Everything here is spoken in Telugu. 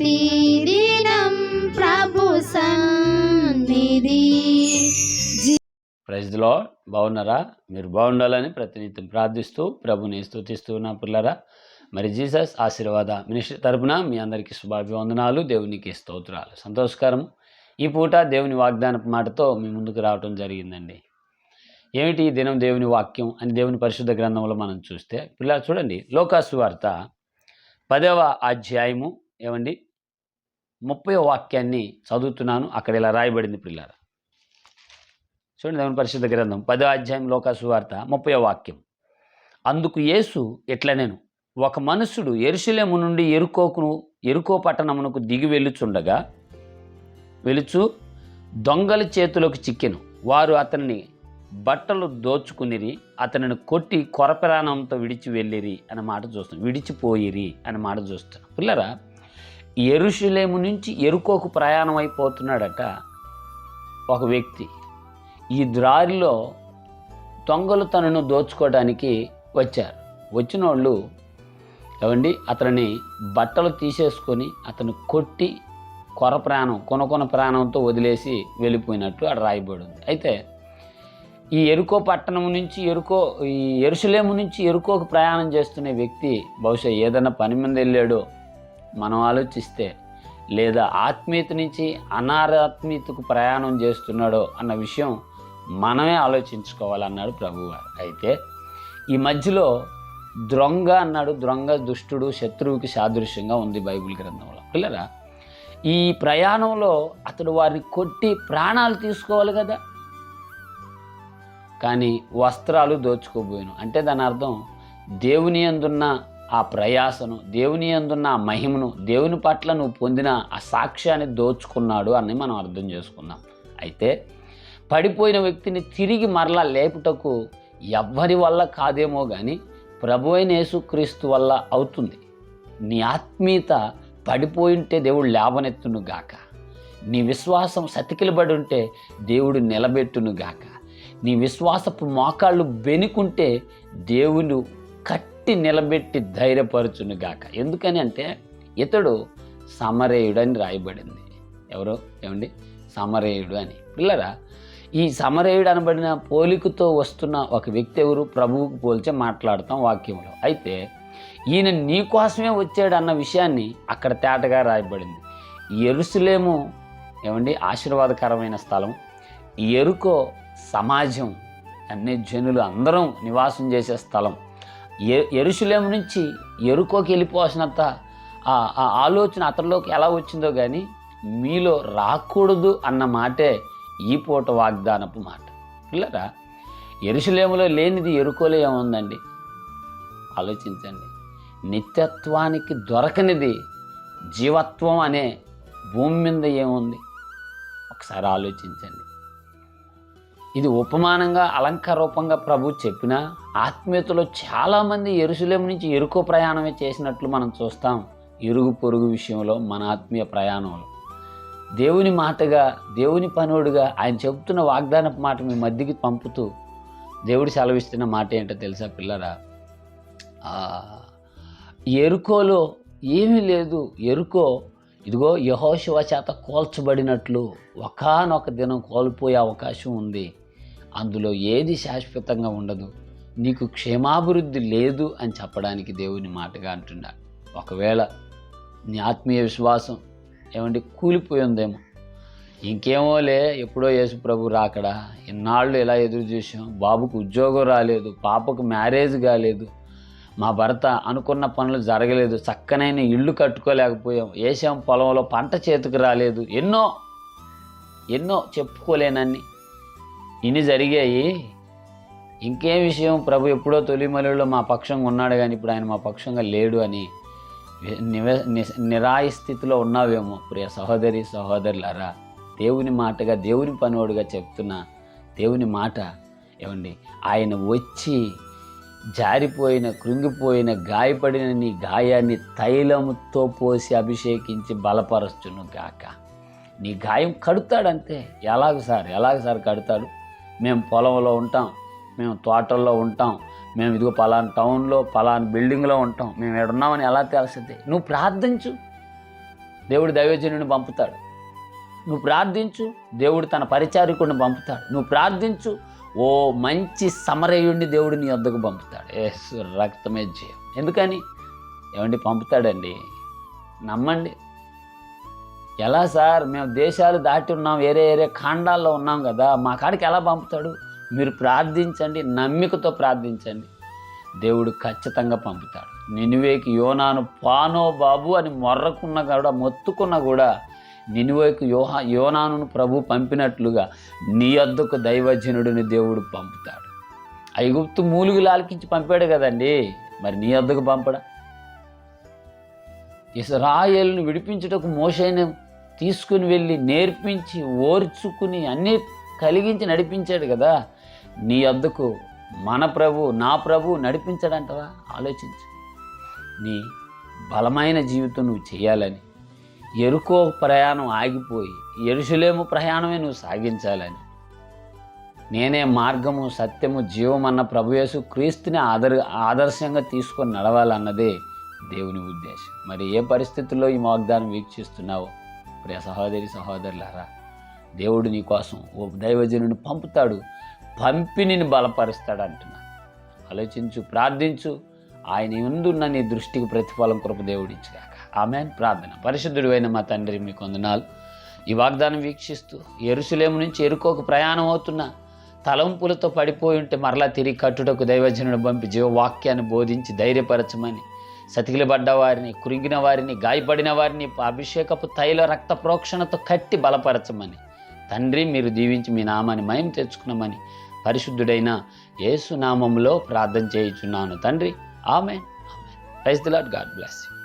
ప్రతిదినం ప్రభు సన్నిధి. ప్రజలో బాగున్నారా? మీరు బాగుండాలని ప్రతినిత్యం ప్రార్థిస్తూ ప్రభుని స్థుతిస్తూ ఉన్న పిల్లరా. మరి జీసస్ ఆశీర్వాద మినిస్టర్ తరపున మీ అందరికీ శుభాభివందనాలు దేవునికి స్తోత్రాలు. సంతోషకరం. ఈ పూట దేవుని వాగ్దాన మాటతో మీ ముందుకు రావటం జరిగిందండి. ఏమిటి ఈ దినం దేవుని వాక్యం అని దేవుని పరిశుద్ధ గ్రంథంలో మనం చూస్తే పిల్లలు చూడండి లోకాసు వార్త పదవ అధ్యాయము. ఏమండి? ముప్పై వాక్యాన్ని చదువుతున్నాను. అక్కడ ఇలా రాయబడింది పిల్లారా చూడండి దేవుని పరిశుద్ధ గ్రంథం పదో అధ్యాయం లోకాసువార్త ముప్పై వాక్యం. అందుకు యేసు ఇట్లా నేను ఒక మనుషుడు ఎరుసలేము నుండి ఎరుకోకును ఎరుకో పట్టణమునకు దిగి వెళ్ళుచుండగా వెలుచు దొంగల చేతిలోకి చిక్కెను. వారు అతన్ని బట్టలు దోచుకునిరి అతనిని కొట్టి కొరప్రాణంతో విడిచి వెళ్ళిరి అన్నమాట మాట చూస్తున్నాం. విడిచిపోయిరి అన్నమాట మాట చూస్తున్నాం. పిల్లరా ఎరుషులేము నుంచి ఎరుకోకు ప్రయాణం అయిపోతున్నాడట ఒక వ్యక్తి. ఈ దారిలో దొంగలు తనను దోచుకోవడానికి వచ్చారు. వచ్చిన వాళ్ళు ఏమండి అతని బట్టలు తీసేసుకొని అతను కొట్టి కొర ప్రాణం కొన కొన ప్రాణంతో వదిలేసి వెళ్ళిపోయినట్టు అక్కడ రాయబడి ఉంది. అయితే ఈ ఎరుకో పట్టణం నుంచి ఎరుకో ఈ ఎరుసలేము నుంచి ఎరుకోకు ప్రయాణం చేస్తున్న వ్యక్తి బహుశా ఏదైనా పని మీద వెళ్ళాడో మనం ఆలోచిస్తే లేదా ఆత్మీయత నుంచి అనారాత్మీయతకు ప్రయాణం చేస్తున్నాడో అన్న విషయం మనమే ఆలోచించుకోవాలన్నాడు ప్రభువారు అయితే ఈ మధ్యలో ద్రొంగ అన్నాడు ద్రొంగ దుష్టుడు శత్రువుకి సాదృశ్యంగా ఉంది బైబిల్ గ్రంథంలో. పిల్లరా ఈ ప్రయాణంలో అతడు వారిని కొట్టి ప్రాణాలు తీసుకోవాలి కదా. కానీ వస్త్రాలు దోచుకోబోయాను. అంటే దాని అర్థం దేవుని అందున్న ఆ ప్రయాసను దేవుని అందున్న ఆ మహిమను దేవుని పట్ల నువ్వు పొందిన ఆ సాక్ష్యాన్ని దోచుకున్నాడు అని మనం అర్థం చేసుకున్నాం అయితే పడిపోయిన వ్యక్తిని తిరిగి మరలా లేపుటకు ఎవ్వరి వల్ల కాదేమో కానీ ప్రభు అయిన యేసుక్రీస్తు వల్ల అవుతుంది. నీ ఆత్మీయత పడిపోయింటే దేవుడు లేవనెత్తును గాక. నీ విశ్వాసం సతికిలబడి ఉంటే దేవుడు నిలబెట్టును గాక. నీ విశ్వాసపు మోకాళ్ళు బెనుకుంటే దేవుడు ఎత్తి నిలబెట్టి ధైర్యపరచునుగాక ఎందుకని అంటే ఇతడు సమరేయుడు అని రాయబడింది. ఎవరో? ఏమండి? సమరేయుడు అని. పిల్లరా ఈ సమరేయుడు అనబడిన పోలికతో వస్తున్న ఒక వ్యక్తి ఎవరు? ప్రభువుకు పోల్చే మాట్లాడతాం వాక్యంలో. అయితే ఈయన నీ కోసమే వచ్చాడు అన్న విషయాన్ని అక్కడ తేటగా రాయబడింది. ఎరుసలేము ఏమండి? ఆశీర్వాదకరమైన స్థలం. ఎరుకో సమాజం. అన్ని జనులు అందరం నివాసం చేసే స్థలం. ఎ ఎరుసలేము నుంచి ఎరుకోకి వెళ్ళిపోవాల్సినంత ఆ ఆ ఆలోచన అతనిలోకి ఎలా వచ్చిందో కానీ మీలో రాకూడదు అన్న మాటే ఈ పూట వాగ్దానపు మాట. పిల్లరా ఎరుసలేములో లేనిది ఎరుకోలే ఏముందండి? ఆలోచించండి. నిత్యత్వానికి దొరకనిది జీవత్వం అనే భూమి మీద ఏముంది? ఒకసారి ఆలోచించండి. ఇది ఉపమానంగా అలంకారూపంగా ప్రభు చెప్పిన ఆత్మీయతలో చాలామంది ఎరుసలేం నుంచి ఎరుకో ప్రయాణమే చేసినట్లు మనం చూస్తాం. ఇరుగు పొరుగు విషయంలో మన ఆత్మీయ ప్రయాణంలో. దేవుని మాటగా దేవుని పనుడుగా ఆయన చెబుతున్న వాగ్దానపు మాట మీ మధ్యకి పంపుతూ దేవుడు సెలవిస్తున్న మాట ఏంటో తెలుసా పిల్లరా? ఎరుకోలో ఏమీ లేదు. ఎరుకో ఇదిగో యహోశివ చేత కోల్చబడినట్లు ఒకానొక దినం కోల్పోయే అవకాశం ఉంది. అందులో ఏది శాశ్వతంగా ఉండదు? నీకు క్షేమాభివృద్ధి లేదు అని చెప్పడానికి దేవుని మాటగా అంటున్నాడు. ఒకవేళ నీ ఆత్మీయ విశ్వాసం ఏమంటే కూలిపోయిందేమో ఇంకేమోలే ఎప్పుడో యేసు ప్రభు రాకడా. ఇన్నాళ్ళు ఇలా ఎదురు చూసాం బాబుకు ఉద్యోగం రాలేదు పాపకు మ్యారేజ్ కాలేదు మా భర్త అనుకున్న పనులు జరగలేదు చక్కనైన ఇల్లు కట్టుకోలేకపోయాం వేసాం పొలంలో పంట చేతికి రాలేదు ఎన్నో ఎన్నో చెప్పుకోలేనన్ని ఇన్ని జరిగాయి. ఇంకేం విషయం ప్రభు ఎప్పుడో తొలిమలలో మా పక్షంగా ఉన్నాడు కానీ ఇప్పుడు ఆయన మా పక్షంగా లేడు అని నివ నిరాయ స్థితిలో ఉన్నావేమో ప్రియ సహోదరి సహోదరులారా. దేవుని మాటగా దేవుని పనోడుగా చెప్తున్న దేవుని మాట ఏమండి? ఆయన వచ్చి జారిపోయిన కృంగిపోయిన గాయపడిన నీ గాయాన్ని తైలముతో పోసి అభిషేకించి బలపరచును గాక. నీ గాయం కడుతాడంతే. ఎలాగ సార్? ఎలాగ సార్ కడతాడు? మేము పొలంలో ఉంటాం మేము తోటల్లో ఉంటాం మేము ఇదిగో పలానా టౌన్లో పలానా బిల్డింగ్లో ఉంటాం. మేము ఎక్కడున్నామని ఎలా తెలుస్తుంది? నువ్వు ప్రార్థించు. దేవుడు దైవజనుడిని పంపుతాడు. నువ్వు ప్రార్థించు దేవుడు తన పరిచారికుడిని పంపుతాడు. నువ్వు ప్రార్థించు ఓ మంచి సమరయుడిని దేవుడు నీ వద్దకు పంపుతాడు. ఎస్ రక్తమే జయం. ఎందుకని? ఏమండి పంపుతాడండి. నమ్మండి. ఎలా సార్? మేము దేశాలు దాటి ఉన్నాం వేరే వేరే ఖాండాల్లో ఉన్నాం కదా మా కాడికి ఎలా పంపుతాడు? మీరు ప్రార్థించండి నమ్మికతో ప్రార్థించండి. దేవుడు ఖచ్చితంగా పంపుతాడు. నినువేకి యోనాను పానో బాబు అని మొర్రకున్న కూడా మొత్తుకున్న కూడా నినువేకి యోహా యోనాను ప్రభు పంపినట్లుగా నీ వద్దకు దైవజనుడిని దేవుడు పంపుతాడు. ఐగుప్తు మూలుగులు ఆలకించి పంపాడు కదండి మరి నీ వద్దకు పంపడా? ఇస్రాయేల్ను విడిపించుటకు మోషైన తీసుకుని వెళ్ళి నేర్పించి ఓర్చుకుని అన్నీ కలిగించి నడిపించాడు కదా. నీ వద్దకు మన ప్రభు నా ప్రభు నడిపించడంటవా? ఆలోచించు. నీ బలమైన జీవితం నువ్వు చేయాలని ఎరుకో ప్రయాణం ఆగిపోయి ఎరుసలేము ప్రయాణమే నువ్వు సాగించాలని నేనే మార్గము సత్యము జీవం అన్న ప్రభుయేసు క్రీస్తుని ఆదర్ ఆదర్శంగా తీసుకొని నడవాలన్నదే దేవుని ఉద్దేశం. మరి ఏ పరిస్థితుల్లో ఈ వాగ్దానం వీక్షిస్తున్నావో? ప్రియ సహోదరి సహోదరులారా దేవుడు నీ కోసం ఓ దైవజనుని పంపుతాడు పంపి నిన్ను బలపరుస్తాడు అంటున్నా. ఆలోచించు ప్రార్థించు ఆయన ఎందున్న నీ దృష్టికి ప్రతిఫలం కృప దేవుడిచ్చుగాక ఆమె ప్రార్థన. పరిశుద్ధుడు అయిన మా తండ్రి మీకు వందనాలు ఈ వాగ్దానం వీక్షిస్తూ ఎరుసలేము నుంచి ఎరుకోకు ప్రయాణం అవుతున్న తలంపులతో పడిపోయి ఉంటే మరలా తిరిగి కట్టుటకు దైవజనుడు పంపి జీవవాక్యాన్ని బోధించి ధైర్యపరచమని సతికిలబడ్డ వారిని కురిగిన వారిని గాయపడిన వారిని అభిషేకపు తైల రక్త ప్రోక్షణతో కట్టి బలపరచమని. తండ్రి మీరు దీవించి మీ నామాన్ని మయం తెచ్చుకున్నామని పరిశుద్ధుడైన యేసు నామంలో ప్రార్థన చేయుచున్నాను. తండ్రి ఆమె praise the Lord God bless you.